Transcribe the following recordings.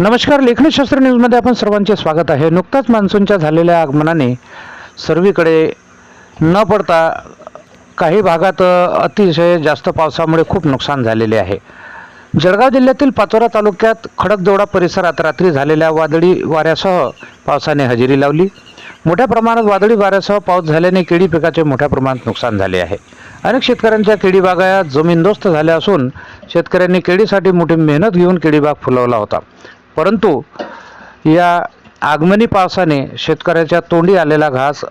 नमस्कार लेखनशास्त्र न्यूजमध्ये आपण सर्वांचे स्वागत आहे. नुकताच मान्सूनच्या झालेल्या आगमनाने सर्वीकडे न पडता काही भागात अतिशय जास्त पावसामुळे खूप नुकसान झालेले आहे. जळगाव जिल्ह्यातील पाचोरा तालुक्यात खडकजोडा परिसरात रात्री झालेल्या वादळी वाऱ्यासह पावसाने हजेरी लावली. मोठ्या प्रमाणात वादळी वाऱ्यासह पाऊस झाल्याने केळी पिकाचे मोठ्या प्रमाणात नुकसान झाले आहे. अनेक शेतकऱ्यांच्या केळी बागा जमीनदोस्त झाल्या असून शेतकऱ्यांनी केळीसाठी मोठी मेहनत घेऊन केळीबाग फुलवला होता. परंतु या आगमनी पावसाने शेतकऱ्याच्या तोंडी आलेला घास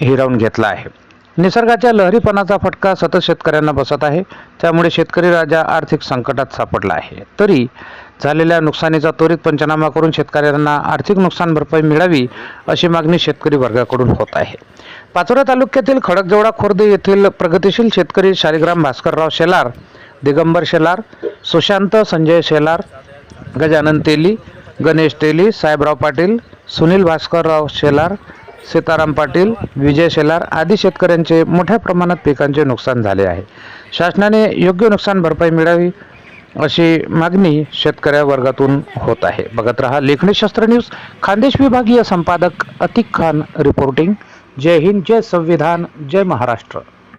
हिरावून घेतला आहे. निसर्गाच्या लहरीपणाचा फटका सतत शेतकऱ्यांना बसत आहे. त्यामुळे शेतकरी राजा आर्थिक संकटात सापडला आहे. तरी झालेल्या नुकसानीचा त्वरित पंचनामा करून शेतकऱ्यांना आर्थिक नुकसान भरपाई मिळावी अशी मागणी शेतकरी वर्गाकडून होत आहे. पाचोरा तालुक्यातील खडकजोडा खुर्द येथील प्रगतिशील शेतकरी शालिग्राम भास्करराव शेलार दिगंबर शेलार सुशांत संजय शेलार गजानन तेली गणेश तेली साहेबराव पाटील सुनील भास्करराव शेलार सीताराम पाटील विजय शेलार आदी शेतकऱ्यांचे मोठ्या प्रमाणात पिकांचे नुकसान झाले आहे. शासनाने योग्य नुकसान भरपाई मिळावी अशी मागणी शेतकऱ्या वर्गातून होत आहे. बघत रहा लेखणी शस्त्र न्यूज खानदेश विभागीय संपादक अतिक खान रिपोर्टिंग जय हिंद जय संविधान जय महाराष्ट्र.